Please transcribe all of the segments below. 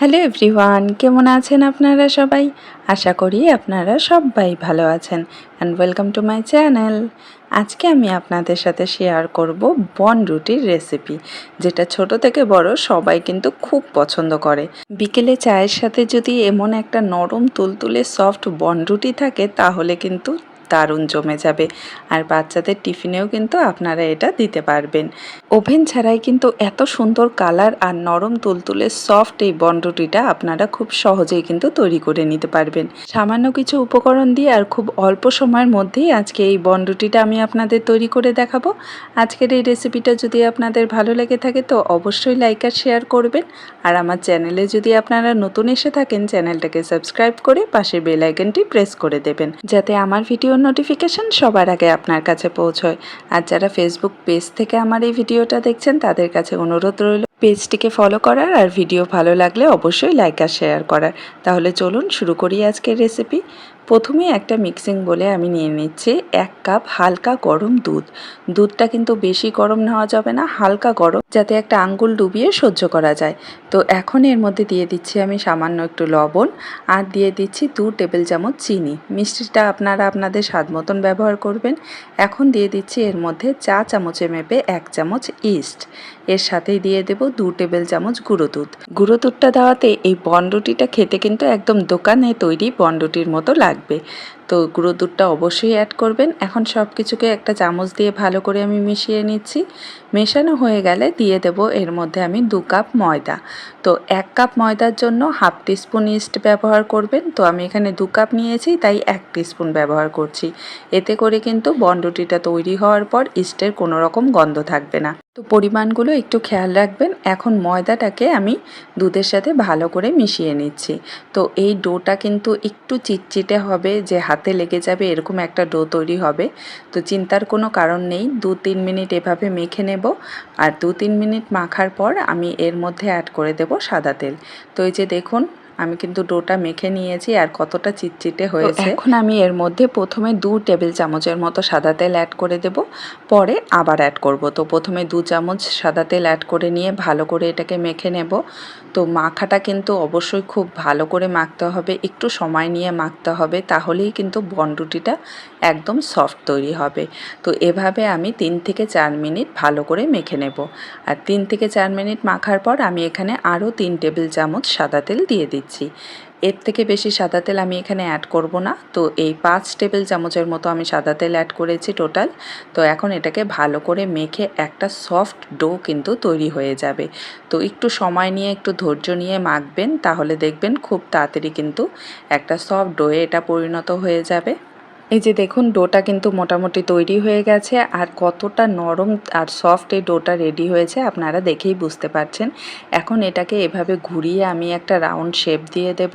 Hello everyone, কেমন আছেন আপনারা সবাই? আশা করি আপনারা সবাই ভালো আছেন। And welcome to my channel আজকে আমি আপনাদের সাথে শেয়ার করব বন রুটির রেসিপি যেটা ছোট থেকে বড় সবাই কিন্তু খুব পছন্দ করে। বিকেলে চায়ের সাথে যদি এমন একটা নরম, তুলতুলে সফট বন রুটি থাকে, তাহলে কিন্তু দারুণ জমে যাবে। আর বাচ্চাদের টিফিনেও কিন্তু আপনারা এটা দিতে পারবেন। ওভেন ছাড়াই কিন্তু এত সুন্দর কালার আর নরম তুলতুলে সফট এই বনরুটিটা আপনারা খুব সহজেই কিন্তু তৈরি করে নিতে পারবেন। সামান্য কিছু উপকরণ দিয়ে আর খুব অল্প সময়ের মধ্যেই আজকে এই বনরুটিটা আমি আপনাদের তৈরি করে দেখাবো। আজকের এই রেসিপিটা যদি আপনাদের ভালো লেগে থাকে তো অবশ্যই লাইক আর শেয়ার করবেন। আর আমার চ্যানেলে যদি আপনারা নতুন এসে থাকেন, চ্যানেলটাকে সাবস্ক্রাইব করে পাশে বেল আইকনটি প্রেস করে দেবেন। যাতে আমার ভিডিও নোটিফিকেশন সবার আগে আপনার কাছে পৌঁছয়। আর যারা ফেসবুক পেজ থেকে আমার এই ভিডিওটা দেখছেন, তাদের কাছে অনুরোধ রইল পেজটিকে ফলো করার আর ভিডিও ভালো লাগলে অবশ্যই লাইক আর শেয়ার করার। তাহলে চলুন শুরু করি আজকের রেসিপি প্রথমে একটা মিক্সিং বলে আমি নিয়ে নিচ্ছি এক কাপ হালকা গরম দুধ। দুধটা কিন্তু বেশি গরম নেওয়া যাবে না, হালকা গরম, যাতে একটা আঙ্গুল ডুবিয়ে সহ্য করা যায়। তো এখন এর মধ্যে দিয়ে দিচ্ছি আমি সামান্য একটু লবণ আর দিয়ে দিচ্ছি দু টেবিল চামচ চিনি। মিষ্টিটা আপনারা আপনাদের স্বাদ মতন ব্যবহার করবেন। এখন দিয়ে দিচ্ছি এর মধ্যে চা চামচে মেপে এক চামচ ইস্ট এর সাথেই দিয়ে দেব দু টেবিল চামচ গুঁড়ো দুধ। গুঁড়ো দুধটা দেওয়াতে এই বনরুটিটা খেতে কিন্তু একদম দোকানে তৈরি বনরুটির মতো লাগবে তো গুঁড়ো দুধটা অবশ্যই অ্যাড করবেন। এখন সব কিছুকে একটা চামচ দিয়ে ভালো করে আমি মিশিয়ে নিচ্ছি। মেশানো হয়ে গেলে দিয়ে দেব এর মধ্যে আমি দু কাপ ময়দা। তো এক কাপ ময়দার জন্য হাফ টিস্পুন ইস্ট ব্যবহার করবেন। তো আমি এখানে দু কাপ নিয়েছি, তাই এক টিস্পুন ব্যবহার করছি। এতে করে কিন্তু বনরুটিটা তৈরি হওয়ার পর ইস্টের কোনো রকম গন্ধ থাকবে না। তো পরিমাণগুলো একটু খেয়াল রাখবেন। এখন ময়দাটাকে আমি দুধের সাথে ভালো করে মিশিয়ে নিচ্ছি। তো এই ডোটা কিন্তু একটু চিটচিটে হবে, যে হাতে লেগে যাবে এরকম একটা ডো তৈরি হবে। তো চিন্তার কোনো কারণ নেই দু তিন মিনিট এভাবে মেখে নেব। আর দু তিন মিনিট মাখার পর আমি এর মধ্যে অ্যাড করে দেব সাদা তেল। তো এই যে দেখুন আমি কিন্তু ডোটা মেখে নিয়েছি আর কতটা চিটচিটে হয়েছে। এখন আমি এর মধ্যে প্রথমে দু টেবিল চামচের মতো সাদা তেল অ্যাড করে দেব পরে আবার অ্যাড করব। তো প্রথমে দু চামচ সাদা তেল অ্যাড করে নিয়ে ভালো করে এটাকে মেখে নেব। তো মাখাটা কিন্তু অবশ্যই খুব ভালো করে মাখতে হবে। একটু সময় নিয়ে মাখতে হবে, তাহলেই কিন্তু বনরুটিটা একদম সফট তৈরি হবে। তো এভাবে আমি তিন থেকে চার মিনিট ভালো করে মেখে নেব। আর তিন থেকে চার মিনিট মাখার পর আমি এখানে আরও তিন টেবিল চামচ সাদা তেল দিয়ে দিচ্ছি। এর থেকে বেশি সাদা তেল আমি এখানে অ্যাড করব না। তো এই পাঁচ টেবিল চামচের মতো আমি সাদা তেল অ্যাড করেছি টোটাল তো এখন এটাকে ভালো করে মেখে একটা সফট ডো কিন্তু তৈরি হয়ে যাবে। তো একটু সময় নিয়ে, একটু ধৈর্য নিয়ে মাখবেন, তাহলে দেখবেন খুব তাড়াতাড়ি কিন্তু একটা সফট ডোয়ে এটা পরিণত হয়ে যাবে। এই যে দেখুন, ডোটা কিন্তু মোটামুটি তৈরি হয়ে গেছে আর কতটা নরম আর সফট এই ডোটা রেডি হয়েছে আপনারা দেখেই বুঝতে পারছেন। এখন এটাকে এভাবে ঘুরিয়ে আমি একটা রাউন্ড শেপ দিয়ে দেব।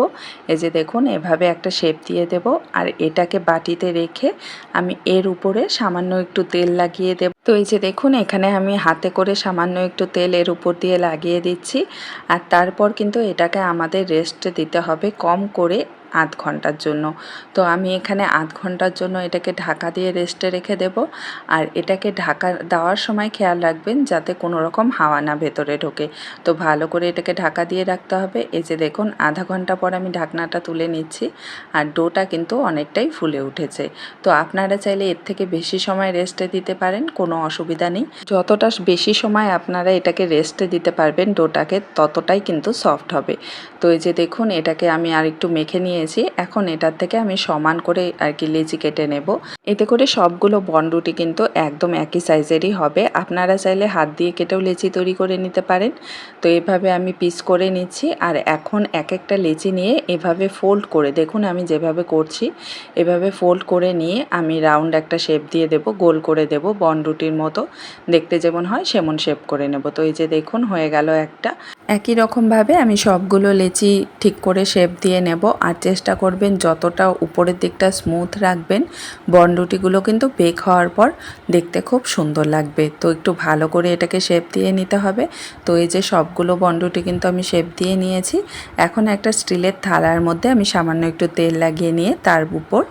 এই যে দেখুন, এভাবে একটা শেপ দিয়ে দেব আর এটাকে বাটিতে রেখে আমি এর উপরে সামান্য একটু তেল লাগিয়ে দেব। তো এই যে দেখুন, এখানে আমি হাতে করে সামান্য একটু তেল এর উপর দিয়ে লাগিয়ে দিচ্ছি আর তারপর কিন্তু এটাকে আমাদের রেস্ট দিতে হবে কম করে আধ ঘণ্টার জন্য। তো আমি এখানে আধ ঘণ্টার জন্য এটাকে ঢাকা দিয়ে রেস্টে রেখে দেব। আর এটাকে ঢাকা দেওয়ার সময় খেয়াল রাখবেন যাতে কোনো রকম হাওয়া না ভেতরে ঢোকে। তো ভালো করে এটাকে ঢাকা দিয়ে রাখতে হবে। এই যে দেখুন, আধা ঘণ্টা পর আমি ঢাকনাটা তুলে নিচ্ছি। আর ডোটা কিন্তু অনেকটাই ফুলে উঠেছে। তো আপনারা চাইলে এর থেকে বেশি সময় রেস্টে দিতে পারেন, কোনো অসুবিধা নেই। যতটা বেশি সময় আপনারা এটাকে রেস্টে দিতে পারবেন, ডোটাকে ততটাই কিন্তু সফট হবে। তো এই যে দেখুন, এটাকে আমি আর একটু মেখে নিয়ে নিয়েছি। এখন এটার থেকে আমি সমান করে আর কি লেচি কেটে নেব। এতে করে সবগুলো বনরুটি কিন্তু একদম একই সাইজেরই হবে। আপনারা চাইলে হাত দিয়ে কেটেও লেচি তৈরি করে নিতে পারেন। তো এভাবে আমি পিস করে নিচ্ছি আর এখন এক একটা লেচি নিয়ে এভাবে ফোল্ড করে, দেখুন আমি যেভাবে করছি, এভাবে ফোল্ড করে নিয়ে আমি রাউন্ড একটা শেপ দিয়ে দেব, গোল করে দেব বনরুটির মতো। দেখতে যেমন হয়, সেমন শেপ করে নেব। তো এই যে দেখুন, হয়ে গেল একটা। একই রকমভাবে আমি সবগুলো লেচি ঠিক করে শেপ দিয়ে নেব আর চেষ্টা করবেন যতটা উপরের দিকটা স্মুথ রাখবেন। বনরুটিগুলো কিন্তু বেক হওয়ার পর দেখতে খুব সুন্দর লাগবে। তো একটু ভালো করে এটাকে শেপ দিয়ে নিতে হবে। তো এই যে সবগুলো বনরুটি কিন্তু আমি শেপ দিয়ে নিয়েছি। এখন একটা স্টিলের থালার মধ্যে আমি সামান্য একটু তেল লাগিয়ে নিয়ে তার উপর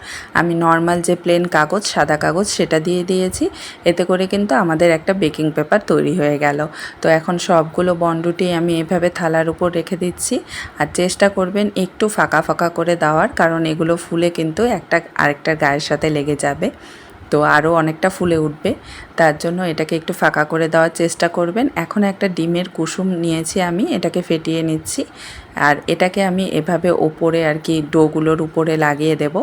আমি নর্মাল যে প্লেন কাগজ, সাদা কাগজ সেটা দিয়ে দিয়েছি। এতে করে কিন্তু আমাদের একটা বেকিং পেপার তৈরি হয়ে গেল। তো এখন সবগুলো বনরুটি আমি এভাবে থালার উপর রেখে দিচ্ছি। আর চেষ্টা করবেন একটু ফাঁকা ফাঁকা করে দেওয়ার, কারণ এগুলো ফুলে কিন্তু একটা আরেকটার গায়ের সাথে লেগে যাবে। তো আরও অনেকটা ফুলে উঠবে। তার জন্য এটাকে একটু ফাঁকা করে দেওয়ার চেষ্টা করবেন। এখন একটা ডিমের কুসুম নিয়েছি আমি, এটাকে ফেটিয়ে নিচ্ছি। আর এটাকে আমি এভাবে ওপরে আর কি ডোগুলোর উপরে লাগিয়ে দেব।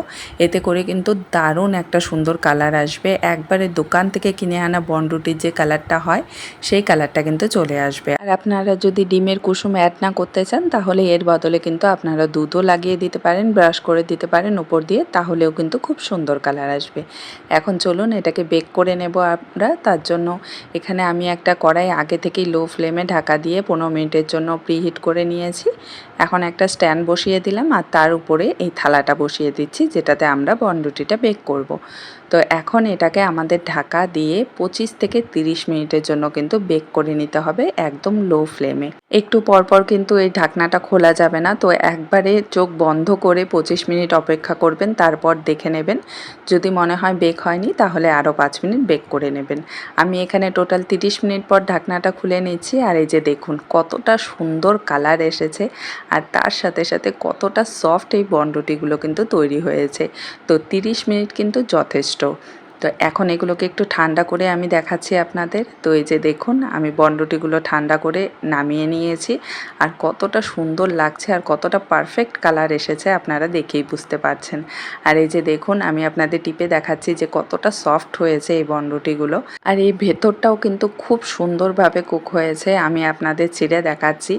এতে করে কিন্তু দারুণ একটা সুন্দর কালার আসবে। একবারে দোকান থেকে কিনে আনা বনরুটির যে কালারটা হয়, সেই কালারটা কিন্তু চলে আসবে। আর আপনারা যদি ডিমের কুসুম অ্যাড না করতে চান, তাহলে এর বদলে কিন্তু আপনারা দুধও লাগিয়ে দিতে পারেন, ব্রাশ করে দিতে পারেন উপর দিয়ে, তাহলেও কিন্তু খুব সুন্দর কালার আসবে। এখন চলুন এটাকে বেক করে নেব আমরা তার জন্য এখানে আমি একটা কড়াই আগে থেকেই লো ফ্লেমে ঢাকা দিয়ে পনেরো মিনিটের জন্য প্রিহিট করে নিয়েছি এখন একটা স্ট্যান্ড বসিয়ে দিলাম আর তার উপরে এই থালাটা বসিয়ে দিচ্ছি, যেটাতে আমরা বনরুটিটা বেক করব। তো এখন এটাকে আমাদের ঢাকা দিয়ে পঁচিশ থেকে তিরিশ মিনিটের জন্য কিন্তু বেক করে নিতে হবে একদম লো ফ্লেমে। একটু পরপর কিন্তু এই ঢাকনাটা খোলা যাবে না, তো একবারে চোখ বন্ধ করে পঁচিশ মিনিট অপেক্ষা করবেন, তারপর দেখে নেবেন। যদি মনে হয় বেক হয়নি, তাহলে আরও পাঁচ মিনিট বেক করে নেবেন। আমি এখানে টোটাল তিরিশ মিনিট পর ঢাকনাটা খুলে নিচ্ছি, আর এই যে দেখুন কতটা সুন্দর কালার এসেছে, আর তার সাথে সাথে কতটা সফট এই বনরুটিগুলো কিন্তু তৈরি হয়েছে। তো তিরিশ মিনিট কিন্তু যথেষ্ট। So. তো এখন এগুলোকে একটু ঠান্ডা করে আমি দেখাচ্ছি আপনাদের। তো এই যে দেখুন, আমি বনরুটিগুলো ঠান্ডা করে নামিয়ে নিয়েছি। আর কতটা সুন্দর লাগছে আর কতটা পারফেক্ট কালার এসেছে আপনারা দেখেই বুঝতে পারছেন। আর এই যে দেখুন, আমি আপনাদের টিপে দেখাচ্ছি যে কতটা সফট হয়েছে এই বনরুটিগুলো। আর এই ভেতরটাও কিন্তু খুব সুন্দরভাবে কুক হয়েছে। আমি আপনাদের ছিঁড়ে দেখাচ্ছি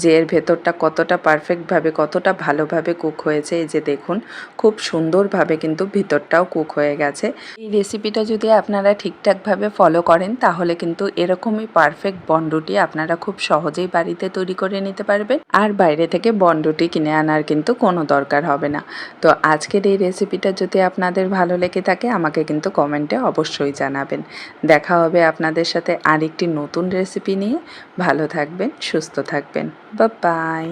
যে এর ভেতরটা কতটা পারফেক্টভাবে, কতটা ভালোভাবে কুক হয়েছে। এই যে দেখুন, খুব সুন্দরভাবে কিন্তু ভিতরটাও কুক হয়ে গেছে। এই রেসিপিটা যদি আপনারা ঠিকঠাকভাবে ফলো করেন, তাহলে কিন্তু এরকমই পারফেক্ট বনরুটি আপনারা খুব সহজেই বাড়িতে তৈরি করে নিতে পারবেন। আর বাইরে থেকে বনরুটি কিনে আনার কিন্তু কোনো দরকার হবে না। তো আজকের এই রেসিপিটা যদি আপনাদের ভালো লেগে থাকে, আমাকে কিন্তু কমেন্টে অবশ্যই জানাবেন। দেখা হবে আপনাদের সাথে আরেকটি নতুন রেসিপি নিয়ে। ভালো থাকবেন, সুস্থ থাকবেন। বা বাই